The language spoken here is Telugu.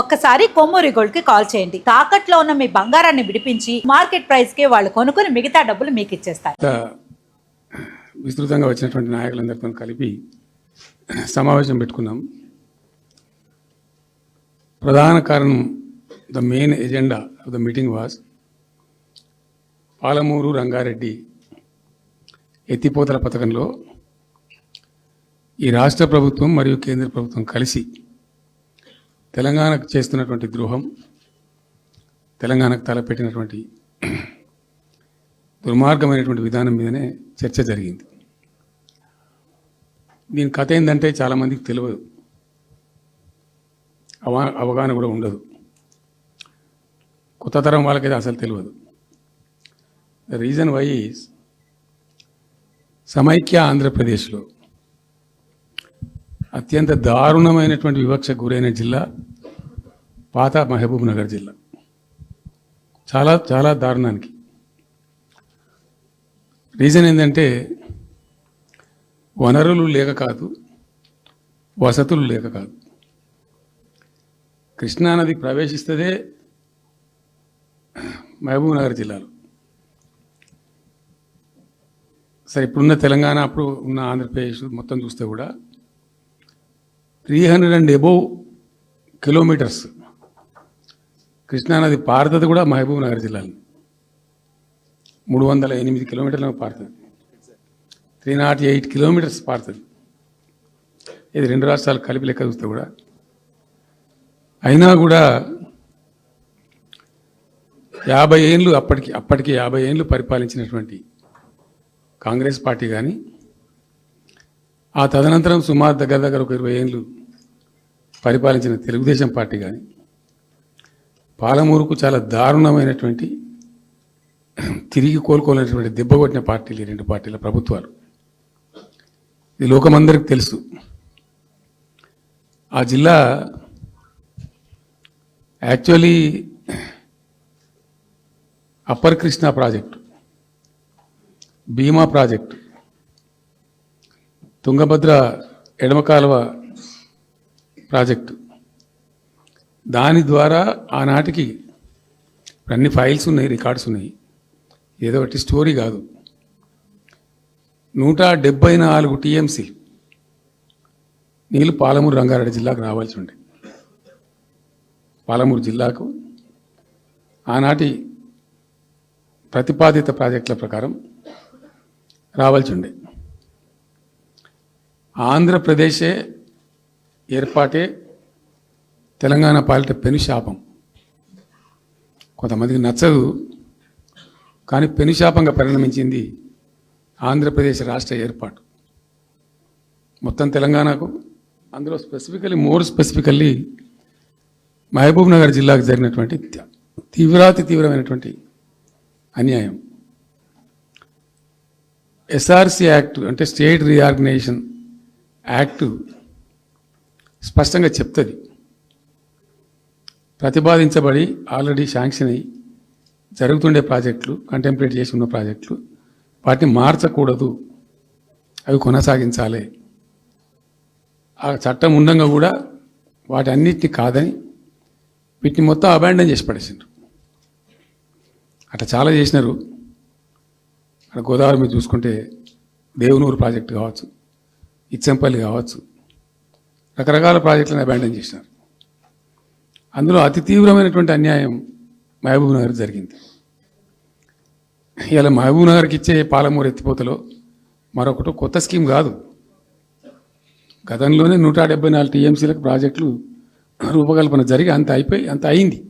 ఒక్కసారి కొమ్మూరి గోల్డ్కి కాల్ చేయండి. తాకట్లో ఉన్న మీ బంగారాన్ని విడిపించి మార్కెట్ ప్రైస్కి వాళ్ళు కొనుక్కుని మిగతా డబ్బులు మీకు ఇచ్చేస్తారు. విస్తృతంగా వచ్చినటువంటి నాయకులందరితో కలిపి సమావేశం పెట్టుకున్నాం. ప్రధాన కారణం the main agenda of the meeting was Palamuru Rangareddy ఎత్తిపోతల పథకంలో ఈ రాష్ట్ర ప్రభుత్వం మరియు కేంద్ర ప్రభుత్వం కలిసి తెలంగాణకు చేస్తున్నటువంటి ద్రోహం తెలంగాణకు తలపెట్టినటువంటి దుర్మార్గమైనటువంటి విధానం మీదనే చర్చ జరిగింది. దీని కథ ఏంటంటే చాలామందికి తెలియదు. అవా అవగాహన కూడా ఉండదు. కొత్త తరం వాళ్ళకైతే అసలు తెలియదు. రీజన్ వైజ్ సమైక్య ఆంధ్రప్రదేశ్లో అత్యంత దారుణమైనటువంటి వివక్ష గురైన జిల్లా పాత మహబూబ్ నగర్ జిల్లా. చాలా చాలా దారుణానికి. రీజన్ ఏంటంటే వనరులు లేక కాదు వసతులు లేక కాదు. కృష్ణానది ప్రవేశిస్తుందే మహబూబ్ నగర్ జిల్లాలో. సరే ఇప్పుడున్న తెలంగాణ అప్పుడు ఉన్న ఆంధ్రప్రదేశ్ మొత్తం చూస్తే కూడా three hundred and above kilometres కృష్ణానది పారుతుంది కూడా మహబూబ్ నగర్ జిల్లాలో. మూడు వందల ఎనిమిది కిలోమీటర్ల పారుతుంది. త్రీ నాట్ ఎయిట్ కిలోమీటర్స్ పారుతుంది. ఇది రెండు రాష్ట్రాలు కలిపి లెక్క చూస్తే కూడా. అయినా కూడా యాభై ఏళ్ళు అప్పటికి అప్పటికి యాభై ఏళ్ళు పరిపాలించినటువంటి కాంగ్రెస్ పార్టీ కానీ ఆ తదనంతరం సుమారు దగ్గర దగ్గర ఒక ఇరవై ఏళ్ళు పరిపాలించిన తెలుగుదేశం పార్టీ కానీ పాలమూరుకు చాలా దారుణమైనటువంటి తిరిగి కోలుకోలేనటువంటి దెబ్బ కొట్టిన పార్టీలు ఈ రెండు పార్టీల ప్రభుత్వాలు. ఇది లోకమందరికి తెలుసు. ఆ జిల్లా actually upper Krishna project Bhima project. Tungabhadra ఎడమ కాలువ ప్రాజెక్టు. దాని ద్వారా ఆనాటికి అన్ని ఫైల్స్ ఉన్నాయి రికార్డ్స్ ఉన్నాయి. ఏదో ఒకటి స్టోరీ కాదు. నూట డెబ్బై నాలుగు టీఎంసీ నీళ్ళు పాలమూరు రంగారెడ్డి జిల్లాకు రావాల్సి ఉండే. పాలమూరు జిల్లాకు ఆనాటి ప్రతిపాదిత ప్రాజెక్టుల ప్రకారం రావాల్సి ఉండే. ఆంధ్రప్రదేశే ఏర్పాటే తెలంగాణ పాలిట పెను శాపం. కొంతమందికి నచ్చదు కానీ పెను శాపంగా పరిణమించింది ఆంధ్రప్రదేశ్ రాష్ట్ర ఏర్పాటు. మొత్తం తెలంగాణకు అందులో specifically more specifically Mahbubnagar జిల్లాకు జరిగినటువంటి తీవ్రాతి తీవ్రమైనటువంటి అన్యాయం. ఎస్ఆర్సి యాక్ట్ అంటే స్టేట్ రీఆర్గనైజేషన్ యాక్ట్ స్పష్టంగా చెప్తుంది. ప్రతిపాదించబడి ఆల్రెడీ శాంక్షన్ అయ్యి జరుగుతుండే ప్రాజెక్టులు కంటెంప్లేట్ చేసి ఉన్న ప్రాజెక్టులు వాటిని మార్చకూడదు. అవి కొనసాగించాలి. ఆ చట్టం ఉండంగా కూడా వాటి అన్నిటిని కాదని వీటిని మొత్తం అబాండన్ చేసి పడేసిండ్రు. అట్లా చాలా చేసినారు. అక్కడ గోదావరి మీద చూసుకుంటే దేవునూరు ప్రాజెక్టు కావచ్చు ఇచ్చంపల్లి కావచ్చు. రకరకాల ప్రాజెక్టులను అబ్యాండన్ చేసినారు. అందులో అతి తీవ్రమైనటువంటి అన్యాయం మహబూబ్ నగర్ జరిగింది. ఇలా మహబూబ్ నగర్కి ఇచ్చే పాలమూరు ఎత్తిపోతలో మరొకటి కొత్త స్కీమ్ కాదు. గతంలోనే నూట డెబ్బై నాలుగు టీఎంసీలకు ప్రాజెక్టులు రూపకల్పన జరిగి అంత అయిపోయి అంత అయింది.